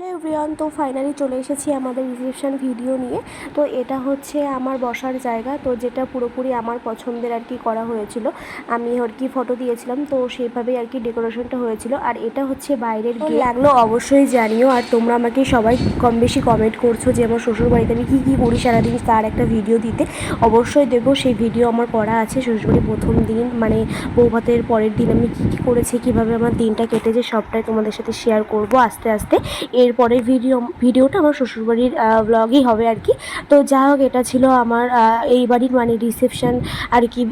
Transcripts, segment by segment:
Hmm. Everyone তো finally চলে এসেছি আমাদের রিসেপশন ভিডিও নিয়ে। তো এটা হচ্ছে আমার বসার জায়গা। তো যেটা পুরোপুরি আমার পছন্দের আর কি করা হয়েছিল। আমি আর কি ফটো দিয়েছিলাম। তো সেইভাবেই আর কি ডেকোরেশনটা হয়েছিল। আর এটা হচ্ছে বাইরের লাগল অবশ্যই জানিও। আর তোমরা আমাকে সবাই কম বেশি কমেন্ট করছ যে আমার শ্বশুরবাড়িতে আমি কী কী করি সারাদিন তার একটা ভিডিও দিতে। অবশ্যই দেবো সেই ভিডিও আমার করা আছে। শ্বশুরবাড়ি প্রথম দিন মানে বৌভাতের পরের দিন আমি কী কী করেছি কীভাবে আমার দিনটা কেটেছে সবটাই তোমাদের সাথে শেয়ার করব আস্তে আস্তে। এরপরে ভিডিও, ভিডিওটা আমার শ্বশুরবাড়ির ব্লগই হবে আর কি। তো যা হোক, এটা ছিল আমার এই বাড়ির মানে রিসেপশন আর কি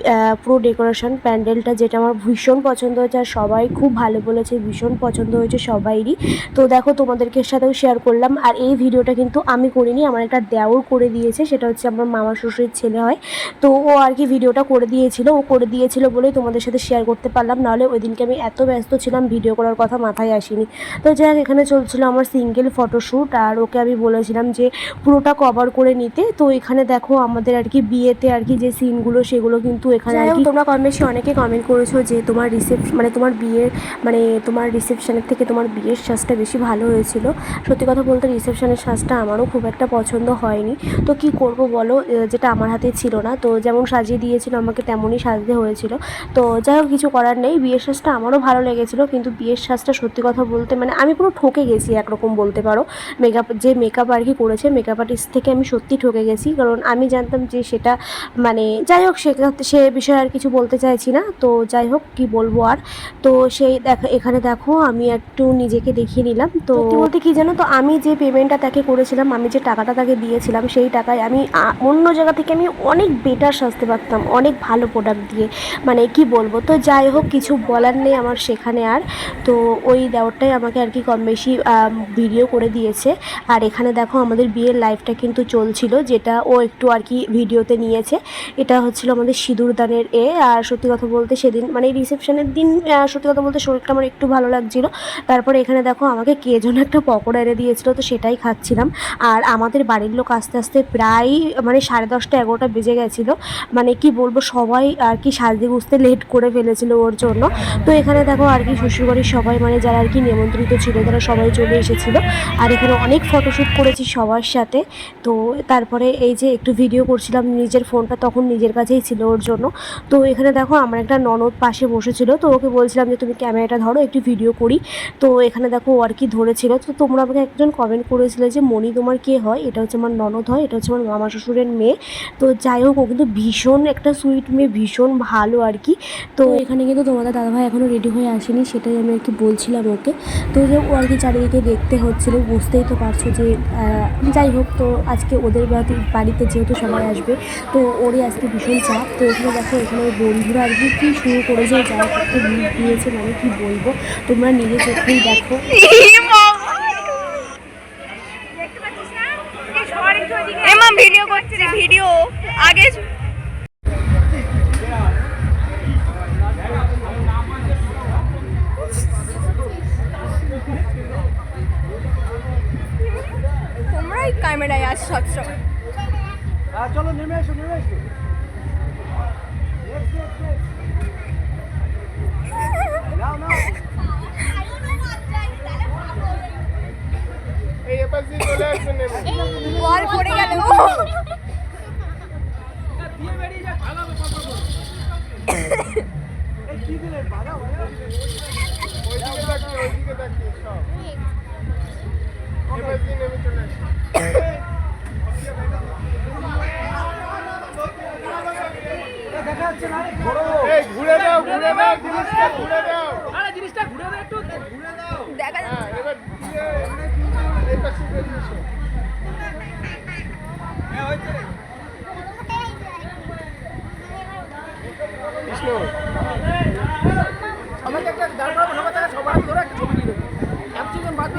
পুরো ডেকোরেশন প্যান্ডেলটা, যেটা আমার ভীষণ পছন্দ হয়েছে। আর সবাই খুব ভালো বলেছে, ভীষণ পছন্দ হয়েছে সবাইরই। তো দেখো, তোমাদেরকে সাথেও শেয়ার করলাম। আর এই ভিডিওটা কিন্তু আমি করিনি, আমার একটা দেওর করে দিয়েছে, সেটা হচ্ছে আমার মামা শ্বশুরের ছেলে হয়। তো ও আর কি ভিডিওটা করে দিয়েছিল, ও করে দিয়েছিল বলেই তোমাদের সাথে শেয়ার করতে পারলাম। নাহলে ওই দিনকে আমি এত ব্যস্ত ছিলাম, ভিডিও করার কথা মাথায় আসিনি। তো যাই এখানে চলছিল আমার সিঙ্গেল ফটোশ্যুট আর ওকে আমি বলেছিলাম যে পুরোটা কভার করে নিতে। তো এখানে দেখো আমাদের আর কি বিয়েতে আর কি যে সিনগুলো সেগুলো কিন্তু এখানে আর কি তোমরা কম বেশি অনেকে কমেন্ট করেছ যে তোমার রিসেপশন মানে তোমার বিয়ের মানে তোমার রিসেপশনের থেকে তোমার বিয়ের সাজটা বেশি ভালো হয়েছিল। সত্যি কথা বলতে রিসেপশনের সাজটা আমারও খুব একটা পছন্দ হয়নি। তো কি করব বলো যেটা আমার হাতে ছিল না। তো যেমন সাজিয়ে দিয়েছিল আমাকে তেমনই সাজতে হয়েছিল। তো যাই হোক কিছু করার নেই। বিয়ের সাজটা আমারও ভালো লেগেছিলো কিন্তু বিয়ের সাজটা সত্যি কথা বলতে মানে আমি পুরো ঠকে গেছি একরকম বলতে পারো। মেকআপ, যে মেকআপ আর কি করেছে মেকআপ আর্টিস্ট থেকে আমি সত্যি ঠকে গেছি। কারণ আমি জানতাম যে সেটা মানে যাই হোক, সে সে বিষয়ে আর কিছু বলতে চাইছি না। তো যাই হোক, কি বলব আর। তো সেই দেখ, এখানে দেখো, আমি একটু নিজেকে দেখিয়ে নিলাম। তো বলতে কি জানো তো, আমি যে পেমেন্টটা তাকে করেছিলাম, আমি যে টাকাটা তাকে দিয়েছিলাম, সেই টাকায় আমি অন্য জায়গা থেকে আমি অনেক বেটার সাজতে পারতাম, অনেক ভালো প্রোডাক্ট দিয়ে। মানে কি বলব? তো যাই হোক, কিছু বলার নেই আমার সেখানে আর। তো ওই দেওয়ারটাই আমাকে আর কি কম বেশি ভিডিও করে দিয়েছে। আর এখানে দেখো আমাদের বিয়ের লাইফটা কিন্তু চলছিল, যেটা ও একটু আর কি ভিডিওতে নিয়েছে। এটা হচ্ছিল আমাদের সিঁদুরদানের এ। আর সত্যি কথা বলতে সেদিন মানে রিসেপশনের দিন সত্যি কথা বলতে শরীরটা আমার একটু ভালো লাগছিল। তারপরে এখানে দেখো আমাকে কে যেন একটা পকোড়া এনে দিয়েছিল, তো সেটাই খাচ্ছিলাম। আর আমাদের বাড়ির লোক আস্তে আস্তে প্রায় মানে সাড়ে দশটা এগারোটা বেজে গেছিল। মানে কি বলব, সবাই আর কি সাজতে গুজতে লেট করে ফেলেছিল ওর জন্য। তো এখানে দেখো আর কি শ্বশুরবাড়ির সবাই মানে যারা আর কি নিমন্ত্রিত ছিল, তারা সবাই চলে এসেছিল। আর এখানে অনেক ফটোশ্যুট করেছি সবার সাথে। তো তারপরে এই যে একটু ভিডিও করছিলাম নিজের ফোনটা তখন নিজের কাছেই ছিল ওর জন্য। তো এখানে দেখো আমার একটা ননদ পাশে বসেছিল, তো ওকে বলছিলাম যে তুমি ক্যামেরাটা ধরো, একটু ভিডিও করি। তো এখানে দেখো ও আর কি ধরেছিল। তো তোমরা আমাকে একজন কমেন্ট করেছিলে যে মনি তোমার কে হয়? এটা হচ্ছে আমার ননদ হয়, এটা হচ্ছে আমার মামা শ্বশুরের মেয়ে। তো যাই হোক, ও কিন্তু ভীষণ একটা সুইট মেয়ে, ভীষণ ভালো আর কি। তো এখানে কিন্তু তোমাদের দাদাভাই এখনও রেডি হয়ে আসেনি, সেটাই আমি আর কি বলছিলাম ওকে। তো যে ও আর কি চারিদিকে দেখতে হচ্ছিল বুঝতেই তো পারছ যে যাই হোক, তো আজকে ওদের বাড়ি- বাড়িতে যেহেতু সবাই আসবে, তো ওরই আজকে ভীষণ চাপ। তো এখানে দেখো এখানে বন্ধুরা আর কি শুরু করেছে যারা কত মুখ দিয়েছে মানে কি বলব, তোমরা নিজে চোখেই দেখো। ভিডিও করছি ভিডিও চলো নেমে এসো নেমে এসো। এই এপাশ দিয়ে চলে আসবেন পড়ে গেল। এই ঘুরে দাও ঘুরে দাও জিনিসটা ঘুরে দাও। দেখা যাচ্ছে। হ্যাঁ এবার কৃষ্ণ আমাকে একটা সবার ধরে একটা ছবি দিয়ে দিয়ে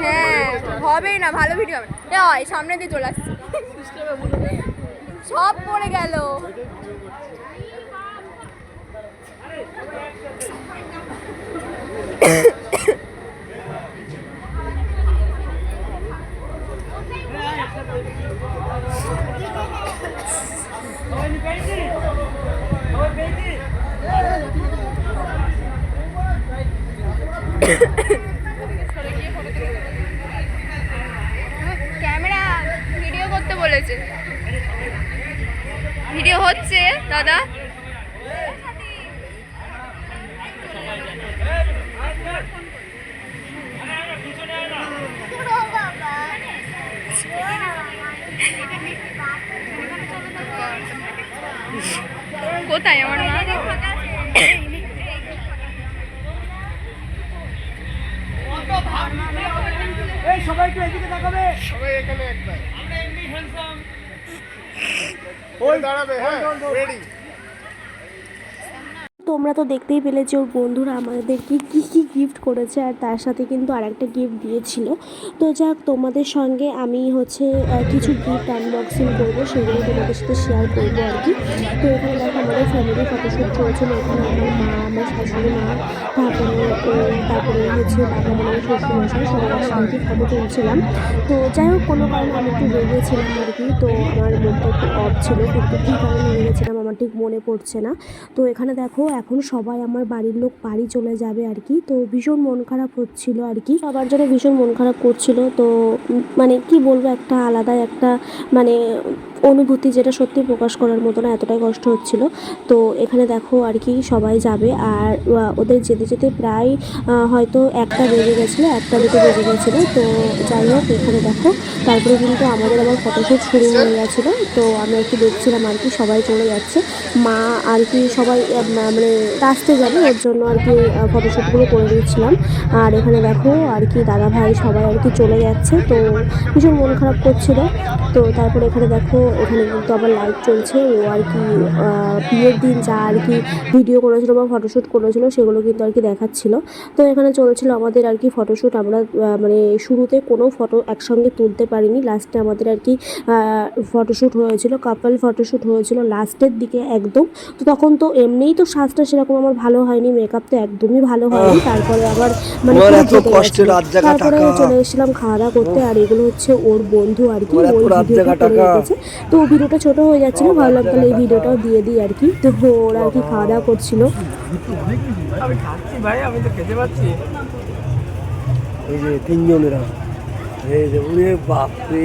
হ্যাঁ হবেই না ভালো ভিডিও হবে। এ হয় সামনে দিয়ে চলে আসছে। সব পড়ে গেল। ক্যামেরা ভিডিও করতে বলেছে। ভিডিও হচ্ছে দাদা। কোথায় আমার মা? সবাই এখানে একবার। আমরা এমনি হ্যান্ডসাম ওই দাঁড়াবে হ্যাঁ রেডি তোমরা তো দেখতেই পেলে যে ওর বন্ধুরা আমাদেরকে কী কী গিফট করেছে আর তার সাথে কিন্তু আরেকটা গিফট দিয়েছিল। তো যাক, তোমাদের সঙ্গে আমি হচ্ছে কিছু গিফট আনবক্সিং করব, সেগুলো তোমাদের সাথে শেয়ার করব আর কি। তো এখানে দেখো আমাদের ফ্যামিলি ফটোশ্যুট চলছিল এখানে আমার মা, আমার শাশুড়ি মা, তারপরে তারপরে হচ্ছে বাবা মা শ্বশুর মশাই সবাই একসঙ্গে ফটো তুলছিলাম। তো যাই হোক, কোনো কারণে আমি একটু আর কি তো আমার মনটা একটু অফ ছিল, কিন্তু কী কারণে রেগেছিলাম আমার ঠিক মনে পড়ছে না। তো এখানে দেখো, এখন সবাই আমার বাড়ির লোক বাড়ি চলে যাবে আর কি। তো ভীষণ মন খারাপ হচ্ছিল আর কি। সবার জন্য ভীষণ মন খারাপ করছিল। তো মানে কি বলব, একটা আলাদা একটা মানে অনুভূতি যেটা সত্যি প্রকাশ করার মতো না, এতটাই কষ্ট হচ্ছিল। তো এখানে দেখো আর কি, সবাই যাবে। আর ওদের যেতে যেতে প্রায় হয়তো একটা বেজে গেছিল, একটা দুটো বেজে গেছিল। তো যাই হোক, এখানে দেখো, তারপরে কিন্তু আমাদের আবার ফটোশ্যুট শুরু হয়ে গেছিল, তো আমি কি দেখছিলাম আর কি সবাই চলে যাচ্ছে। মা আর কি সবাই মানে রাস্তায় যাবে ওর জন্য আর কি ফটোশ্যুটগুলো করে দিচ্ছিলাম আর এখানে দেখো আর কি দাদা ভাই সবাই আর কি চলে যাচ্ছে, তো ভীষণ মন খারাপ করছিল। তো তারপরে এখানে দেখো, এখানে কিন্তু আবার লাইভ চলছে, ও আর কি বিয়ের দিন যা আর কি ভিডিও করেছিল বা ফটোশ্যুট করেছিল, সেগুলো কিন্তু আর কি দেখাচ্ছিল। তো এখানে চলছিল আমাদের আর কি ফটোশ্যুট আমরা মানে শুরুতে কোনো ফটো একসঙ্গে তুলতে পারিনি লাস্টে আমাদের আর কি ফটোশ্যুট হয়েছিল কাপল ফটোশ্যুট হয়েছিল লাস্টের দিকে একদম। তো তখন তো এমনিই তো সাজটা সেরকম আমার ভালো হয়নি মেকআপ তো একদমই ভালো হয়নি। তারপরে আবার মানে তারপরে। চলে এসেছিলাম খাওয়া দাওয়া করতে আর এগুলো হচ্ছে ওর বন্ধু আর কি ওই ভিডিওটা জাগা করে রেখেছে। তো ভিডিওটা ছোট হয়ে যাচ্ছিল ভাবলাম তাহলে এই ভিডিওটাও দিয়ে দিই আর কি। তো ওরা আর কি খাওয়া দাওয়া করছিল। আমি খাচ্ছি ভাই আমি তো খেতে পাচ্ছি। এই যে তিনজনেরা। এই যে ওরে বাপরে।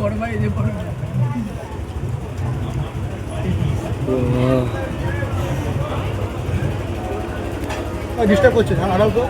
বড় ভাই যে বড় ডিস্টার্ব করছে হ্যাঁ আড়াও তো